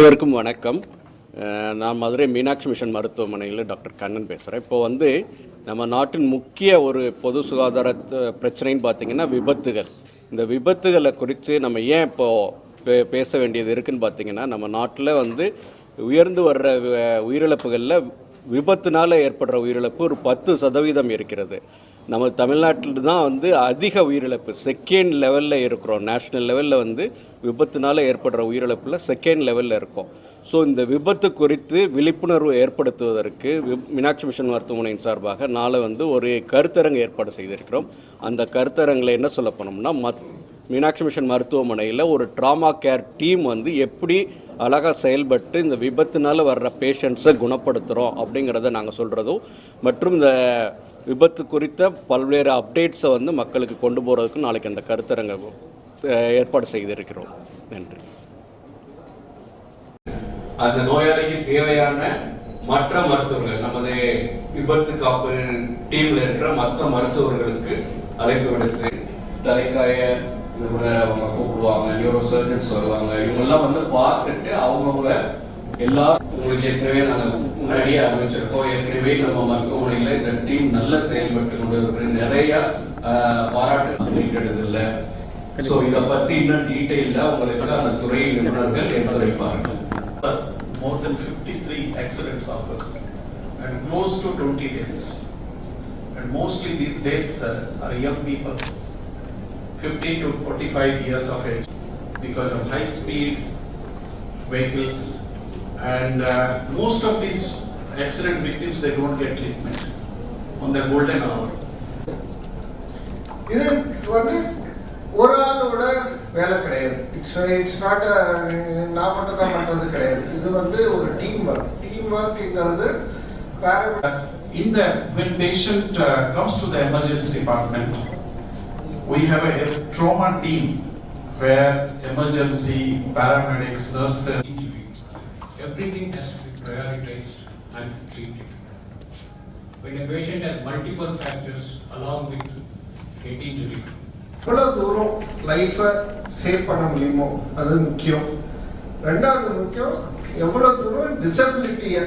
அனைவருக்கும் வணக்கம். நான் மதுரை மீனாட்சி மிஷன் மருத்துவமனையில் டாக்டர் கண்ணன் பேசுகிறேன் இப்போ வந்து நம்ம நாட்டின் முக்கிய ஒரு பொது சுகாதார பிரச்சனைன்னு பார்த்தீங்கன்னா விபத்துகள். இந்த விபத்துகளை குறித்து நம்ம ஏன் இப்போ பே பேச வேண்டியது இருக்குன்னு பார்த்தீங்கன்னா நம்ம நாட்டில் வந்து உயர்ந்து வர்ற உயிரிழப்புகளில் விபத்துனால் ஏற்படுற உயிரிழப்பு ஒரு பத்து சதவீதம் இருக்கிறது. நம்ம தமிழ்நாட்டில் தான் வந்து அதிக உயிரிழப்பு. செகண்ட் லெவலில் இருக்கிறோம். நேஷ்னல் லெவலில் வந்து விபத்துனால் ஏற்படுற உயிரிழப்பில் செகண்ட் லெவலில் இருக்கோம். ஸோ இந்த விபத்து குறித்து விழிப்புணர்வு ஏற்படுத்துவதற்கு வி- மீனாட்சி மிஷன் மருத்துவமனையின் சார்பாக நாளை வந்து ஒரு கருத்தரங்கு ஏற்பாடு செய்திருக்கிறோம். அந்த கருத்தரங்கில் என்ன சொல்ல போனோம்னா மத் மீனாட்சி மிஷன் மருத்துவமனையில் ஒரு ட்ராமா கேர் டீம் வந்து எப்படி அழகாக செயல்பட்டு இந்த விபத்துனால் வர்ற பேஷண்ட்ஸை குணப்படுத்துகிறோம் அப்படிங்கிறத நாங்கள் சொல்கிறதும் மற்றும் இந்த விபத்து குறித்த பல்வேறு அப்டேட்ஸை வந்து மக்களுக்கு கொண்டு போகிறதுக்கு நாளைக்கு அந்த கருத்தரங்க ஏற்பாடு செய்திருக்கிறோம். நன்றி. அந்த நோயாளிக்கு தேவையான மற்ற மருத்துவர்கள் நமது விபத்து காப்பு டீம்ல இருக்கிற மற்ற மருத்துவர்களுக்கு அழைப்பு விடுத்து தலைக்காய அவங்க கூப்பிடுவாங்க நியூரோ சர்ஜன்ஸ் வருவாங்க இவங்கெல்லாம் வந்து பார்த்துட்டு அவங்கவுங்க எல்லாரும் உங்களுக்கு ஏற்கனவே நாங்கள் முன்னாடியே ஆரம்பிச்சிருக்கோம் ஏற்கனவே நம்ம மருத்துவமனையில் இந்த டீம் நல்ல செயல்பட்டு கொண்டு இருக்கிற நிறையா பாராட்டு சொல்லிக்கிறது இல்லை. ஸோ இதை பற்றி இன்னும் டீட்டெயிலாக உங்களுக்கு அந்த துறை நிபுணர்கள் எடுத்துரைப்பாங்க more than fifty three accidents offers and close to twenty days and mostly these dates are young people fifteen to forty five years of age because of high speed vehicles And uh, most of these accident victims, they don't get treatment on the golden hour. இது வந்து ஒரு ஆளோட வேலை கிடையாது it's it's not நான் மட்டும் தான் பண்ணுறது கிடையாது இது வந்து ஒரு டீம் ஒர்க் டீம் ஒர்க்ங்கிறது பேர In the, when patient uh, comes to the emergency department, we have a trauma team where emergency paramedics, nurses, Everything has to be prioritized and treated. When a patient has multiple fractures along with head injury, எவ்வளோ தூரம் லைஃப்பை save பண்ண முடியுமோ அது முக்கியம் ரெண்டாவது முக்கியம் எவ்வளோ தூரம் டிசபிலிட்டியை